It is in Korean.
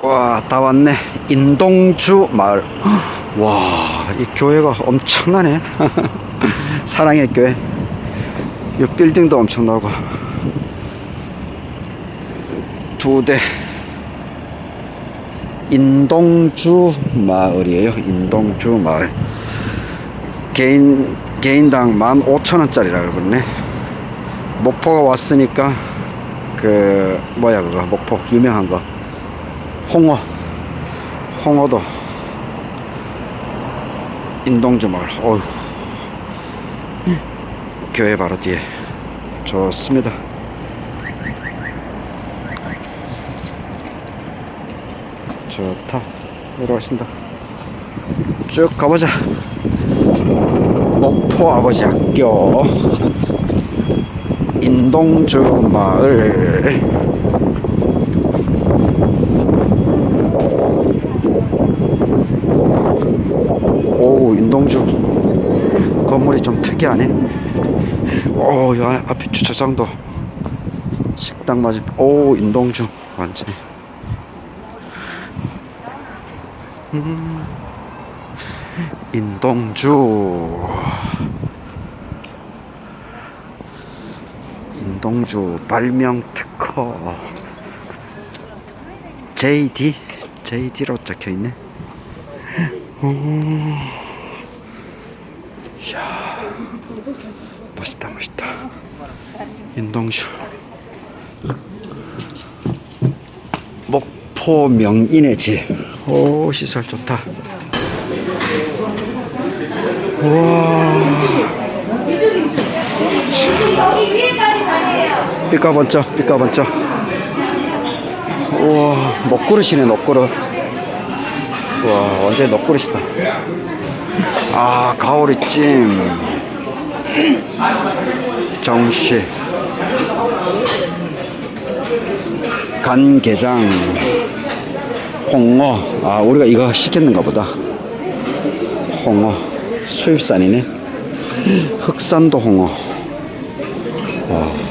와, 다 왔네. 인동주 마을. 와, 이 교회가 엄청나네. 사랑의 교회. 이 빌딩도 엄청나고. 두 대. 인동주 마을이에요. 인동주 마을. 개인, 개인당 15,000원짜리라 그러네. 목포가 왔으니까, 그, 뭐야, 그거, 목포, 유명한 거. 홍어. 홍어도 인동주 마을. 어휴. 교회 바로 뒤에. 좋습니다. 좋다. 내려가신다. 쭉 가보자. 목포 아버지 학교. 인동주 마을 오 인동주 건물이 좀 특이하네. 오 이 앞에 주차장도. 식당 맞은 오 인동주 완전 음, 인동주. 인동주. 발명 특허. JD JD로 적혀 있네. 이야, 멋있다, 멋있다. 인동주. 목포 명인의 집. 오, 시설 좋다. 우와. 삐까 번쩍, 삐까 번쩍. 우와, 녹그릇이네, 녹그릇. 와, 완전 녹그릇이다. 아, 가오리 찜. 정씨. 간게장. 홍어. 아, 우리가 이거 시켰는가 보다. 홍어. 수입산이네. 흑산도 홍어. 와.